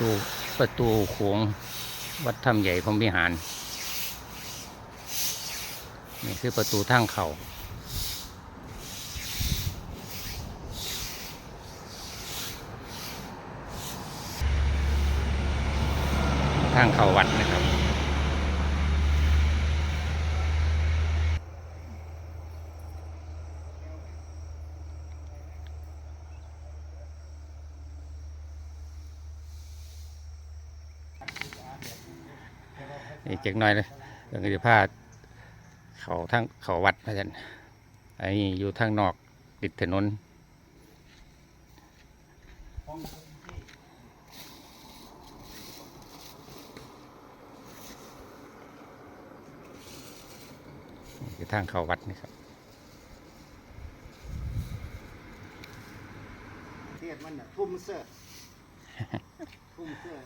ตูประตูโขงวัดถ้ำใหญ่พรมวิหาร นี่คือประตูทางเขาทางเขาวัดนะครับ นี่เจ๊กน้อยเลยเรื่องจะพาเขาทั้งเขาวัดพระจันไอ้อยู่ทางนอกติดถนนคือทางเข้าวัดนี่ครับเทียดมันน่ะทุ่มเสื้อทุ่มเสื้อ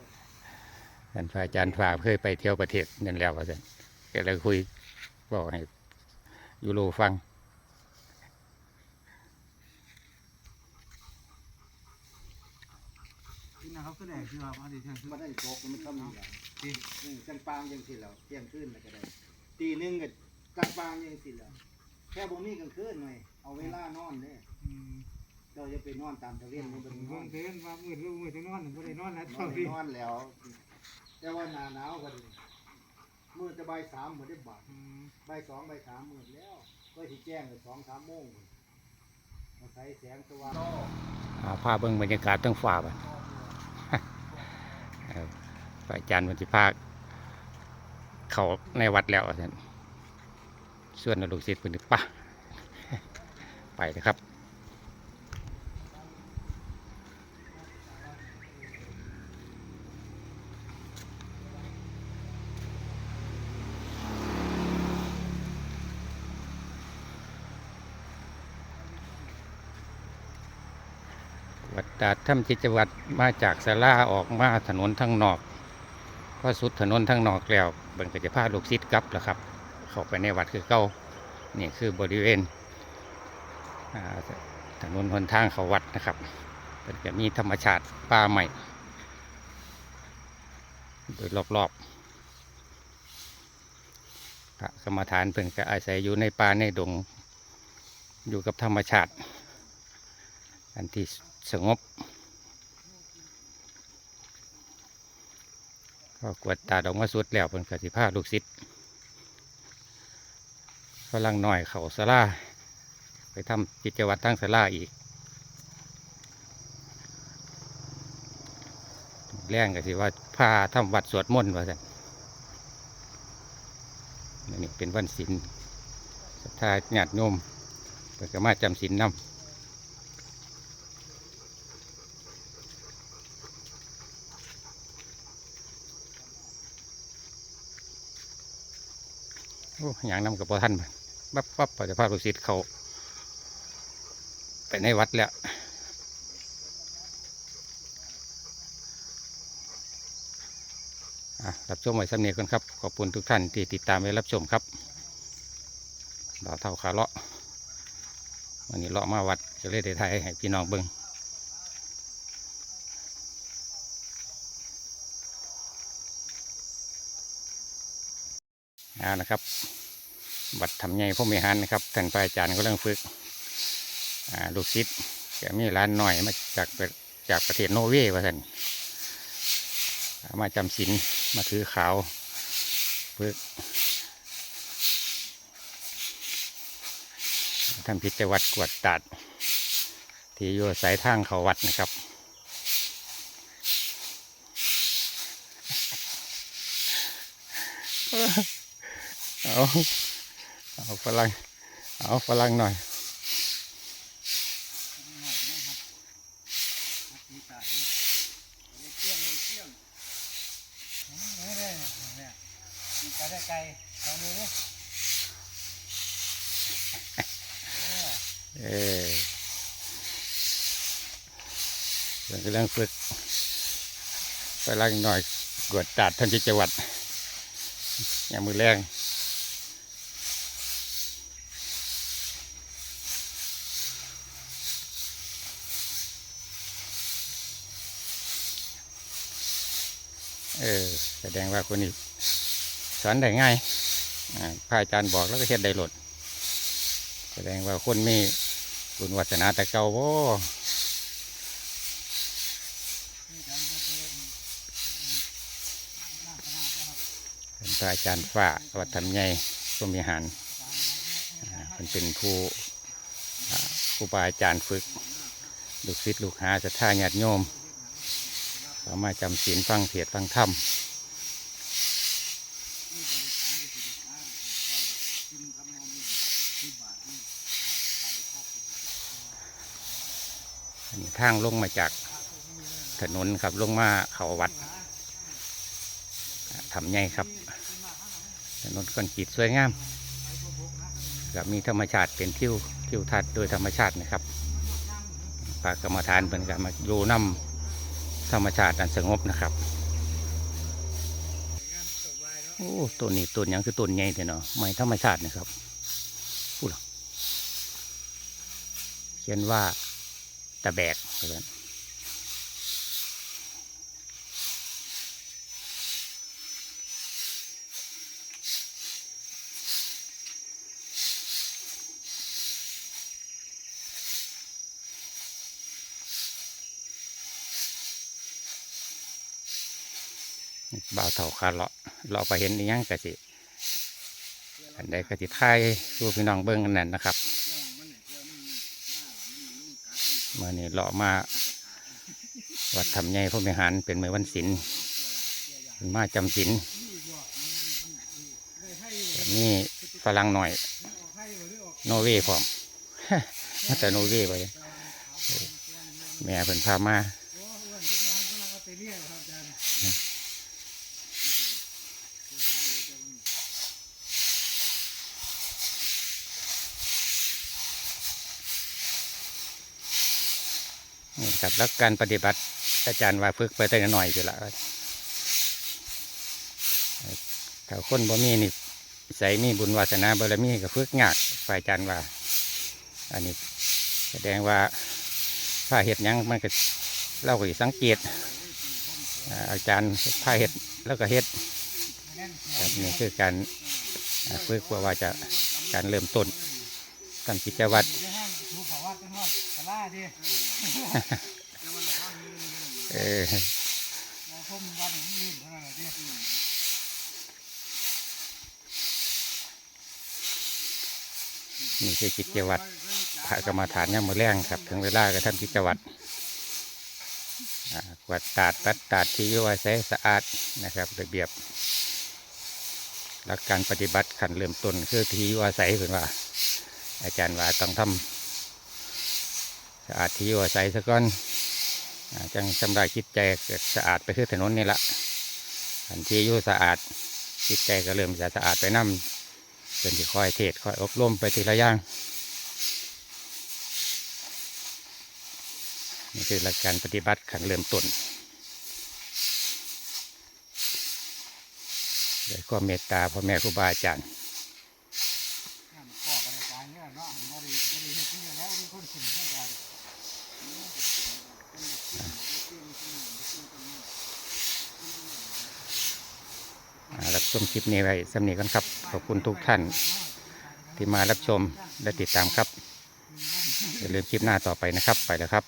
ท่านพระอาจารย์ฝ่าเคยไปเที่ยวประเทศนั่นแล้วพระจันก็เลยคุยบอกให้ยูโรฟังที่นะครับก็ได้คือว่ามาดิฉันคือมันได้โชกมันต้องมีอย่างที่จังปางยังสิแล้วเที่ยงคืนแล้วก็ได้ตีหนึงก็จังปางยังสิแล้วแค่บ่มีกลางคืนหน่อยเอาเวลานอนเด้เจ้าจะไปนอนตามตะเวนมันบ่ได้นเพิ่อนงเตือนว่ามืดลูกมืดจะนอนบ่ได้นอนแล้วนเท่าอนที่นอนแล้ว แต่ว่าหนาหนาวกันมือจะใบ่ายสามมื้อได้บาดบ่ายสองบ่ายสามมื้อแล้ว ก็สิแจ้งเลยสองสามโมงมาใส่แสงสว่างอาพาเบิ่งบรรยากาศทั้งฝ่าไปอาจารย์วันที่ภาคเขาในวัดแล้วท่าซั่นส่วนลูกศิษย์เพิ่นนี่ปะไปเลยครับ ตาถ้ำจิตวัดมาจากสาราออกมาถนนทางนอกพอสุดถนนทางนอกแล้วบิ่งกจะพาลูกศิษย์กลับแล้วครับ เข้าไปในวัดคือเก้านี่คือบริเวณถนนหนทางเขาวัดนะครับเป็นจะมีธรรมชาติป่าใหม่ โดยรอบๆพระกรรมฐานเพิ่นก็อาศัยอยู่ในป่าในดงอยู่กับธรรมชาติ อันที่ สงบก็กวดตาดอกมาสุดแล้วเป็นกสิภาลูกศิษย์ฝรั่งหน่อยเขาสลาไปทำกิจวัตรตั้งสลาอีก แรงก็สิว่าพาทำวัดสวดมนต์ว่าสันนี่เป็นวันศีลศรัทธาญาติโยมเปิดก็มาจำศีลนำ อย่างนำกับพอท่านบับปั๊บพอจะพลูกศิษย์เขาไปในวัดแล้วอะรับชมไว้สำเนียกันครับ ขอบคุณทุกท่านที่ติดตามไว้รับชมครับเราเท่าขาเลาะวันนี้เลาะมาวัดจะเลยได้ไทยให้พี่น้องเบิ้งเอานะครับ วัดทำไงพ่อมีหันนะครับท่านพระอาจารย์ก็เรื่องฝึกลูกศิษย์แกมีร้านหน่อยมาจากประจากประเทศโนเวย์ว่าท่านมาจำศีลมาถือขาวฝึกทำพิจวัดกวดตัด ที่อยู่สายทางเขาวัดนะครับเอา เอาฝรั่งเอาฝรั่งหน่อยไม่ได้เนี่ยไปได้ไกลลองดูดิเออเรื่องเรื่องฝึกฝรั่งหน่อยกวดตัดท่านจิตวัดอย่ามือแรง เออ แสดงว่าคนนี้สอนได้ง่ายอ่าพระอาจารย์บอกแล้วก็เฮ็ดได้หลด แสดงว่าคนมีบุญวัฒนาแต่เก่าโว้นี่กันก็เป็นหน้าคณะก็ครับเป็นพระอาจารย์ฝ่าวัดธรรมใหญ่สมวิหารอ่าเป็นเป็นผู้อ่าครูบาอาจารย์ฝึก ลูกศิษย์ลูกหาศรัทธาญาติโยม สามารถจำศีลฟังเทศฟังธรรมอันนี้ทางลงมาจากถนนครับลงมาเขาวัดทำใหญ่ครับ ถนนคอนกรีตสวยงามกับมีธรรมชาติเป็นทิวทิวทัศน์โดยธรรมชาตินะครับพระกรรมฐานเป็นการมาอยู่น้ำ ธรรมชาติอันสงบนะครับโอ้ต้นนี้ต้นยังคือต้นใหญ่แต่เนาะไม่ธรรมชาตินะครับพูดหรอเขียนว่าตะแบกครับ บ่าวเถาคาเลาะเราไปเห็นยังกะสิอันใดกะสิทยสู่พี่น้องเบิ้งกันนั่นนะครับเมื่อนี้เลาะมาวัดทำใหญ่พระมิหารเป็นเมือวันศิลป์มาจำศิลป์นี่ฝรั่งหน่อย โนเวพร้อมมาแต่โนเวไปแม่เพิ่นพามา โอ้อ้วนที่เขากำลังเอาไปเรียกครับอาจารย์ นี่ครับแล้วการปฏิบัติอาจารย์ว่าฝึกไปแต่หน่อยอยู่ละถ้าคนบ่มีนี่ใส่มีบุญวาสนาบารมีก็ฝึกยากฝ่ายอาจารย์ว่า อันนี้แสดงว่าถ้าเห็ดยังมันก็เราก็สิสังเกตอาจารย์พาเห็ดแล้วก็เห็ดแน่นเสียแบบนี้คือการฝึกว่าจะการเริ่มต้นการกิจวัตร ดสลาดิเออเราพุ่มวัดหนึ่งลื่นเท่านั้นแหละดินี่คือกิจวัตรพระกรรมฐานย่ามมือแรงครับ ถึงเวลาก็ทำกิจวัตรอ่ากวาดตาดปัดตาดที่อยวาใสสะอาดนะครับระเบียบหลักการปฏิบัติขันเริ่มต้นคือที่อยวาใสเห็นว่า อาจารย์ว่าต้องทำ สะอาดที่อยวาใสซะก่อนจังชำระจิตใจเกิดสะอาดไปคือถนนนี่ละอันที่อยู่สะอาดจิตใจก็เริ่มจะสะอาดไปน้ำเป็นที่คอยเทศคอยอบรมไปทีละอย่างนี่คือหลักการปฏิบัติขันเริ่มต้นด้วยความเมตตาพ่อแม่ครูบาอาจารย์ นั่นพ่อกันอาจารย์เนี่ยเนาะบ่ได้บ่ได้เฮ็ดที่แล้วมีคนขึ้นอาจารย์ อ่ารับ ชมคลิปนี้ไว้สำนีกันครับ ขอบคุณทุกท่านที่มารับชมและติดตามครับอย่าลืมคลิปหน้าต่อไปนะครับ ไปแล้วครับ